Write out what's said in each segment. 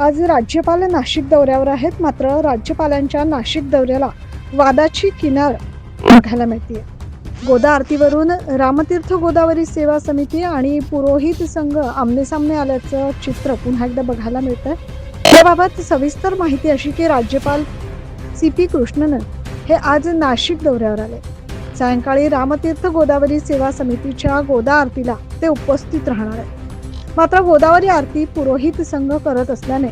आज राज्यपाल नाशिक दौऱ्यावर आहेत. मात्र राज्यपालांच्या नाशिक दौऱ्याला वादाची किनार बघायला मिळते गोदा आरतीवरून रामतीर्थ गोदावरी सेवा समिती आणि पुरोहित संघ आमनेसामने आल्याचं चित्र पुन्हा एकदा बघायला मिळतं याबाबत सविस्तर माहिती अशी की राज्यपाल सी पी कृष्णन हे आज नाशिक दौऱ्यावर आले. सायंकाळी रामतीर्थ गोदावरी सेवा समितीच्या गोदा आरतीला ते उपस्थित राहणार आहेत. मात्र गोदावरी आरती पुरोहित संघ करत असल्याने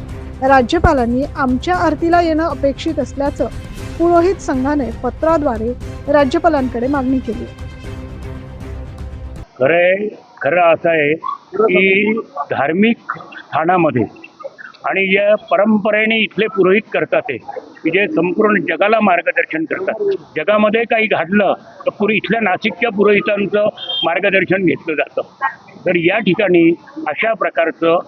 राज्यपालांनी आमच्या आरतीला येणं अपेक्षित असल्याचं पुरोहित संघाने पत्राद्वारे राज्यपालांकडे मागणी केली. खरं खरं असं आहे की धार्मिक स्थानामध्ये आणि या परंपरेने इथले पुरोहित करतात ते की जे संपूर्ण जगाला मार्गदर्शन करतात. जगामध्ये काही घडलं तर पुरी इथल्या नाशिकच्या पुरोहितांचं मार्गदर्शन घेतलं जातं. तर या ठिकाणी अशा प्रकारचं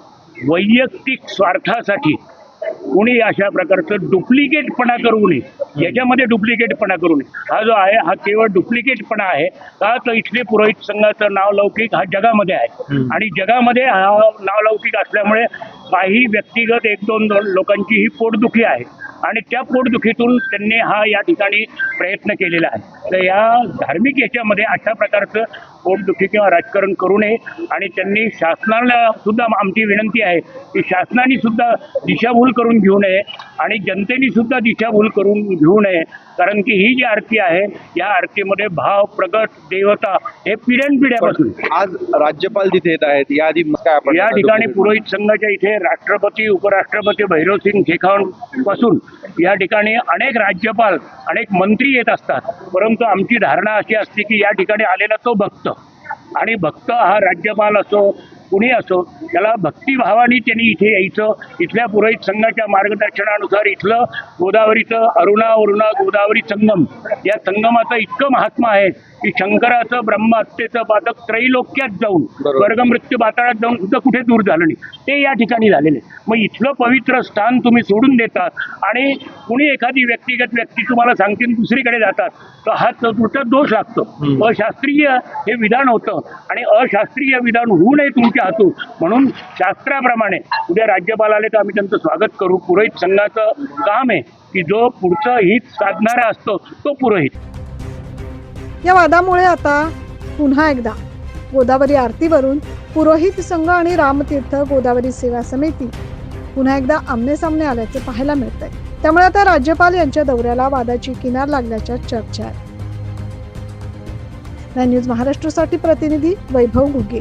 वैयक्तिक स्वार्थासाठी कोणी अशा प्रकारचं डुप्लिकेटपणा करू नये याच्यामध्ये डुप्लिकेटपणा करू नये. हा जो आहे हा केवळ डुप्लिकेटपणा आहे का तर इथले पुरोहित संघाचं नावलौकिक हा जगामध्ये आहे. आणि जगामध्ये हा नावलौकिक असल्यामुळे काही व्यक्तिगत एक दोन दोन लोकांची ही पोटदुखी आहे. आणि त्या पोटदुखीतून त्यांनी हा या ठिकाणी प्रयत्न केलेला आहे. तर या धार्मिक याच्यामध्ये अशा प्रकारचं पोटदुखी किंवा राजकारण करू नये. आणि त्यांनी शासनाला सुद्धा आमची विनंती आहे की शासनाने सुद्धा दिशाभूल करून घेऊ नये आणि जनतेने सुद्धा दिशाभूल करून घेऊ नये. कारण की ही जी आरती आहे या आरतीमध्ये भाव प्रगट देवता हे पिढ्यानपिढ्यापासून आज राज्यपाल तिथे येत आहेत. काय आपण या ठिकाणी पुरोहित संघाच्या इथे राष्ट्रपती उपराष्ट्रपती भैरवसिंग शेखावत पासून या ठिकाणी अनेक राज्यपाल अनेक मंत्री येत असतात. परंतु आमची धारणा अशी असते की या ठिकाणी आलेला तो भक्त. आणि भक्त हा राज्यपाल असो कुणी असो त्याला भक्तिभावाने त्यांनी इथे यायचं. इथल्या पुरोहित संघाच्या मार्गदर्शनानुसार इथलं गोदावरीचं अरुणा अरुणा गोदावरी संगम या संगमाचं इतकं महात्मा आहे. की शंकराचं ब्रह्महत्येचं पातक त्रैलोक्यात जाऊन. स्वर्गमृत्यू पाताळात जाऊन सुद्धा कुठे दूर झालं नाही. ते या ठिकाणी झालेले मग इथलं पवित्र स्थान तुम्ही सोडून देतात आणि कुणी एखादी व्यक्तिगत व्यक्ती तुम्हाला सांगतील दुसरीकडे जातात तर हा चतुर्थ दोष लागतो. अशास्त्रीय हे विधान होतं आणि अशास्त्रीय विधान होऊ नये तुमच्या हातून. म्हणून शास्त्राप्रमाणे उद्या राज्यपाल आले तर आम्ही त्यांचं स्वागत करू. पुरोहित संघाचं काम आहे की जो पुढचं हित साधणारा असतो तो पुरोहित. या वादामुळे आता पुन्हा एकदा गोदावरी आरतीवरून पुरोहित संघ आणि रामतीर्थ गोदावरी सेवा समिती पुन्हा एकदा आमनेसामने आल्याचे पाहायला मिळत आहे त्यामुळे आता राज्यपाल यांच्या दौऱ्याला वादाची किनार लागल्याच्या चर्चा आहे न्यूज महाराष्ट्रासाठी प्रतिनिधी वैभव घुगे.